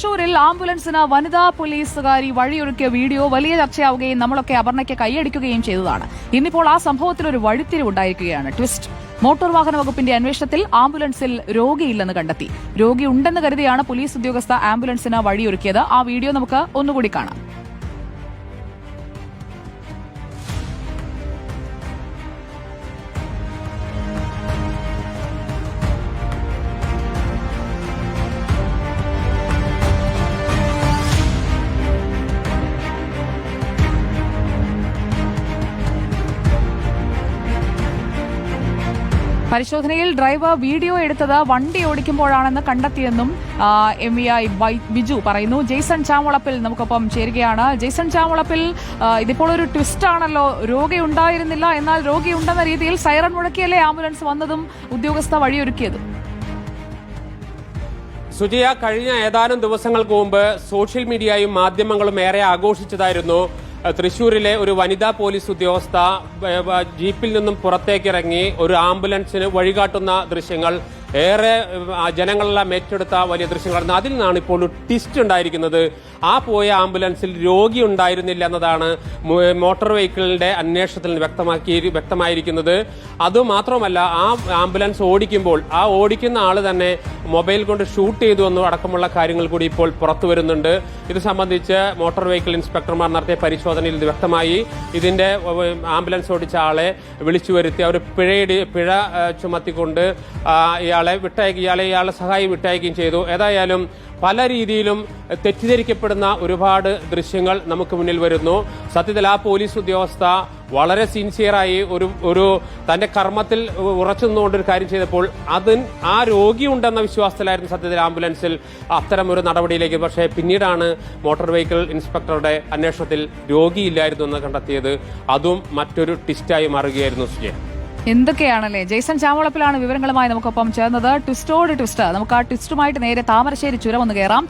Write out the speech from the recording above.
തൃശൂരിൽ ആംബുലൻസിന് വനിതാ പോലീസുകാരി വഴിയൊരുക്കിയ വീഡിയോ വലിയ ചർച്ചയാവുകയും നമ്മളൊക്കെ അപർണയ്ക്ക് കൈയടിക്കുകയും ചെയ്തതാണ്. ഇന്നിപ്പോൾ ആ സംഭവത്തിൽ ഒരു വഴിത്തിരിവുണ്ടായിരിക്കുകയാണ് ട്വിസ്റ്റ്. മോട്ടോർ വാഹന വകുപ്പിന്റെ അന്വേഷണത്തിൽ ആംബുലൻസിൽ രോഗിയില്ലെന്ന് കണ്ടെത്തി. രോഗിയുണ്ടെന്ന് കരുതിയാണ് പോലീസ് ഉദ്യോഗസ്ഥ ആംബുലൻസിന് വഴിയൊരുക്കിയത്. ആ വീഡിയോ നമുക്ക് ഒന്നുകൂടി കാണാം. പരിശോധനയിൽ ഡ്രൈവർ വീഡിയോ എടുത്തത് വണ്ടി ഓടിക്കുമ്പോഴാണെന്ന് കണ്ടെത്തിയെന്നും എം വി ഐ ബിജു പറയുന്നു. ജെയ്സൺ ചാമുളപ്പിൽ നമുക്കൊപ്പം ചേരുകയാണ്. ജെയ്സൺ ചാമുളപ്പിൽ ഇതിപ്പോൾ ഒരു ട്വിസ്റ്റ് ആണല്ലോ. രോഗി ഉണ്ടായിരുന്നില്ല. എന്നാൽ രോഗി ഉണ്ടെന്ന രീതിയിൽ സൈറൺ മുഴക്കിയല്ലേ ആംബുലൻസ് വന്നതും ഉദ്യോഗസ്ഥ വഴിയൊരുക്കിയതും. സുജിയ കഴിഞ്ഞ ഏതാനും ദിവസങ്ങൾക്ക് മുമ്പ് സോഷ്യൽ മീഡിയയും മാധ്യമങ്ങളും ഏറെ ആഘോഷിച്ചതായിരുന്നു. തൃശൂരിലെ ഒരു വനിതാ പോലീസ് ഉദ്യോഗസ്ഥ ജീപ്പിൽ നിന്നും പുറത്തേക്കിറങ്ങി ഒരു ആംബുലൻസിന് വഴികാട്ടുന്ന ദൃശ്യങ്ങൾ ഏറെ ജനങ്ങളെല്ലാം ഏറ്റെടുത്ത വലിയ ദൃശ്യങ്ങളായിരുന്നു അതിൽ നിന്നാണ് ഇപ്പോൾ ട്വിസ്റ്റ് ഉണ്ടായിരിക്കുന്നത്. ആ പോയ ആംബുലൻസിൽ രോഗി ഉണ്ടായിരുന്നില്ല എന്നതാണ് മോട്ടോർ വെഹിക്കിളിന്റെ അന്വേഷണത്തിൽ വ്യക്തമാക്കി വ്യക്തമായിരിക്കുന്നത്. അതുമാത്രമല്ല ആ ആംബുലൻസ് ഓടിക്കുമ്പോൾ ആ ഓടിക്കുന്ന ആൾ തന്നെ മൊബൈൽ കൊണ്ട് ഷൂട്ട് ചെയ്തു എന്നും അടക്കമുള്ള കാര്യങ്ങൾ കൂടി ഇപ്പോൾ പുറത്തു വരുന്നുണ്ട്. ഇത് സംബന്ധിച്ച് മോട്ടോർ വെഹിക്കിൾ ഇൻസ്പെക്ടർമാർ നടത്തിയ പരിശോധനയിൽ ഇത് വ്യക്തമായി. ഇതിന്റെ ആംബുലൻസ് ഓടിച്ച ആളെ വിളിച്ചു വരുത്തി അവർ പിഴയിടി പിഴ ചുമത്തിക്കൊണ്ട് ആ, ഇയാളെ വിട്ടയക്കുക ഇയാളെ ഇയാളെ സഹായി വിട്ടയക്കുകയും ചെയ്തു. ഏതായാലും പല രീതിയിലും തെറ്റിദ്ധരിക്കപ്പെടുന്ന ഒരുപാട് ദൃശ്യങ്ങൾ നമുക്ക് മുന്നിൽ വരുന്നു. സത്യത്തിൽ ആ പോലീസ് ഉദ്യോഗസ്ഥ വളരെ സിൻസിയറായി ഒരു ഒരു തന്റെ കർമ്മത്തിൽ ഉറച്ചു നിന്നുകൊണ്ട് ഒരു കാര്യം ചെയ്തപ്പോൾ അതിന് ആ രോഗിയുണ്ടെന്ന വിശ്വാസത്തിലായിരുന്നു സത്യത്തിൽ ആംബുലൻസിൽ അത്തരം ഒരു നടപടിയിലേക്ക്. പക്ഷേ പിന്നീടാണ് മോട്ടോർ വെഹിക്കിൾ ഇൻസ്പെക്ടറുടെ അന്വേഷണത്തിൽ രോഗിയില്ലായിരുന്നു എന്ന് കണ്ടെത്തിയത്. അതും മറ്റൊരു ട്വിസ്റ്റായി മാറുകയായിരുന്നു സുജയ എന്തൊക്കെയാണല്ലേ? ജെയ്സൺ ചാമുളപ്പിലാണ് വിവരങ്ങളുമായി നമുക്കൊപ്പം ചേർന്നത്. ട്വിസ്റ്റോട് ട്വിസ്റ്റ് നമുക്ക് ആ ട്വിസ്റ്റുമായിട്ട് നേരെ താമരശ്ശേരി ചുരം ഒന്ന് കയറാം.